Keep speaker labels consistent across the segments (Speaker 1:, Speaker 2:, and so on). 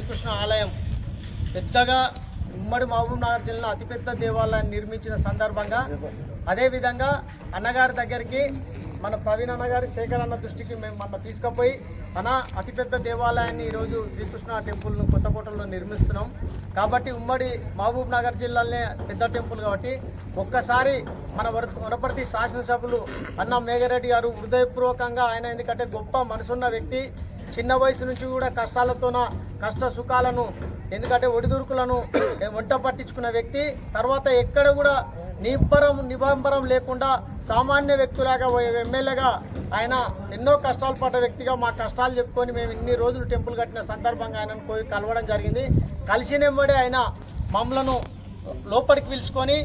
Speaker 1: శ్రీకృష్ణ ఆలయం పెద్దగా ఉమ్మడి మహబూబ్ నగర్ జిల్లా అతిపెద్ద దేవాలయాన్ని నిర్మించిన సందర్భంగా అదేవిధంగా అన్నగారి దగ్గరికి మన ప్రవీణ్ అన్నగారి శేఖర్ అన్న దృష్టికి మేము మన తీసుకుపోయి తన అతిపెద్ద దేవాలయాన్ని ఈరోజు శ్రీకృష్ణ టెంపుల్ను కొత్తకోటలో నిర్మిస్తున్నాం. కాబట్టి ఉమ్మడి మహబూబ్ నగర్ జిల్లాలోనే పెద్ద టెంపుల్ కాబట్టి ఒక్కసారి మన వర- వనపర్తి శాసనసభ్యులు అన్న మేఘరెడ్డి గారు హృదయపూర్వకంగా ఆయన ఎందుకంటే గొప్ప మనసున్న వ్యక్తి. చిన్న వయసు నుంచి కూడా కష్టాలతోన కష్ట సుఖాలను ఎందుకంటే ఒడిదుడుకులను వంట పట్టించుకున్న వ్యక్తి. తర్వాత ఎక్కడ కూడా నిబ్బరం నిబంబరం లేకుండా సామాన్య వ్యక్తులాగా ఎమ్మెల్యేగా ఆయన ఎన్నో కష్టాలు పడ్డ వ్యక్తిగా మా కష్టాలు చెప్పుకొని మేము ఇన్ని రోజులు టెంపుల్ కట్టిన సందర్భంగా ఆయనను పోయి కలవడం జరిగింది. కలిసినెంబడి ఆయన మమ్మలను లోపలికి పిలుచుకొని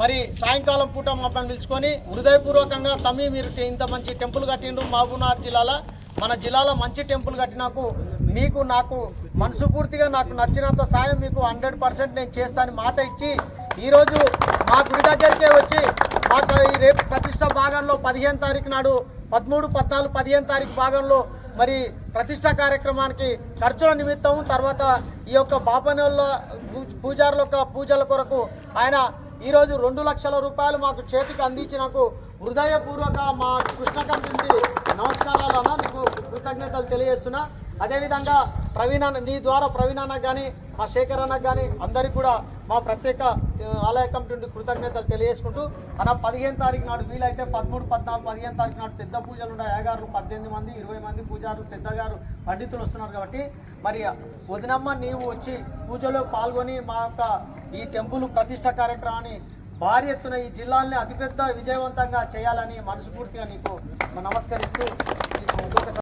Speaker 1: మరి సాయంకాలం పూట మమ్మల్ని పిలుచుకొని హృదయపూర్వకంగా తమ్మి మీరు ఇంత మంచి టెంపుల్ కట్టిండ్రు మహబూబ్నగర్ జిల్లాలో. మన జిల్లాలో మంచి టెంపుల్ కట్టినాకు మీకు నాకు మనసు పూర్తిగా నాకు నచ్చినంత సాయం మీకు హండ్రెడ్ పర్సెంట్ నేను చేస్తాను మాట ఇచ్చి ఈరోజు మా గుడి దగ్గరికే వచ్చి మాకు ఈ రేపు ప్రతిష్ట భాగంలో పదిహేను తారీఖు నాడు పదమూడు పద్నాలుగు పదిహేను తారీఖు భాగంలో మరి ప్రతిష్ట కార్యక్రమానికి ఖర్చుల నిమిత్తం తర్వాత ఈ యొక్క బాపనోళ్ళ పూజారుల యొక్క పూజల కొరకు ఆయన ఈరోజు రెండు లక్షల రూపాయలు మాకు చేతికి అందించినకు హృదయపూర్వక మా కృష్ణ కంపెనీ నమస్కారాలు అన్న నీకు కృతజ్ఞతలు తెలియజేస్తున్నా. అదేవిధంగా ప్రవీణ నీ ద్వారా ప్రవీణ్ అన్నకు కానీ మా శేఖర్ అన్నకు కానీ అందరికీ కూడా మా ప్రత్యేక ఆలయ కమిటీ కృతజ్ఞతలు తెలియజేసుకుంటూ మన పదిహేను తారీఖు నాడు వీలైతే పదమూడు పద్నాలుగు పదిహేను తారీఖు నాడు పెద్ద పూజలు ఉన్నాయి. అయ్యగారు పద్దెనిమిది మంది ఇరవై మంది పూజారులు పెద్దగారు పండితులు వస్తున్నారు కాబట్టి మరి వదినమ్మ నీవు వచ్చి పూజలో పాల్గొని మా యొక్క ఈ టెంపుల్ ప్రతిష్ట కార్యక్రమాన్ని భారీ ఎత్తున ఈ జిల్లాల్ని అతిపెద్ద విజయవంతంగా చేయాలని మనస్ఫూర్తిగా నీకు నమస్కరిస్తూ ఇంకొక